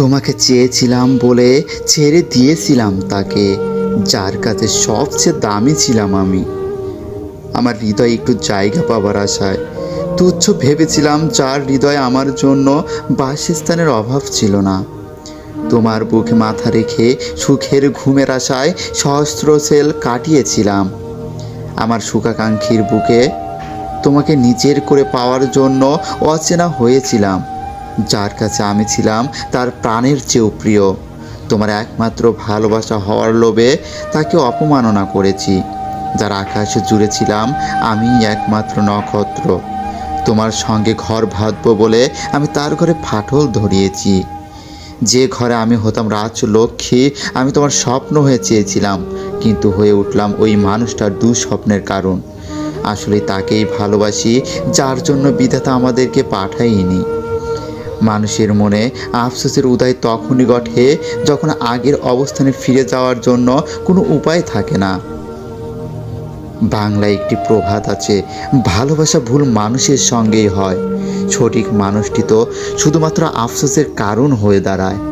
তোমাকে চেয়েছিলাম বলে ছেড়ে দিয়েছিলাম তাকে, যার কাছে সবচেয়ে দামি ছিলাম আমি। আমার হৃদয় একটু জায়গা পাবার আশায় তুচ্ছ ভেবেছিলাম যার হৃদয় আমার জন্য বাসস্থানের অভাব ছিল না। তোমার বুকে মাথা রেখে সুখের ঘুমের আশায় সহস্র সেল কাটিয়েছিলাম। আমার সুখাকাঙ্ক্ষীর বুকে তোমাকে নিজের করে পাওয়ার জন্য অচেনা হয়েছিলাম। যার কাছে আমি ছিলাম, তার প্রাণের চেয়েও প্রিয়। তোমার একমাত্র ভালোবাসা হওয়ার লোভে তাকে অপমাননা করেছি। যার আকাশে জুড়ে ছিলাম আমি একমাত্র নক্ষত্র। তোমার সঙ্গে ঘর বাঁধবো বলে আমি তার ঘরে ফাটল ধরিয়েছি। যে ঘরে আমি হতাম রাজ লক্ষ্মী, আমি তোমার স্বপ্ন হয়ে চেয়েছিলাম, কিন্তু হয়ে উঠলাম ওই মানুষটার দুঃস্বপ্নের কারণ। আসলে তাকেই ভালোবাসি, যার জন্য বিধাতা আমাদেরকে পাঠায়নি। মানুষের মনে আফসোসের উদয় তখনই ঘটে যখন আগের অবস্থানে ফিরে যাওয়ার জন্য কোনো উপায় থাকে না। বাংলায় একটি প্রভাত আছে, ভালোবাসা ভুল মানুষের সঙ্গেই হয়। সঠিক মানুষটি তো শুধুমাত্র আফসোসের কারণ হয়ে দাঁড়ায়।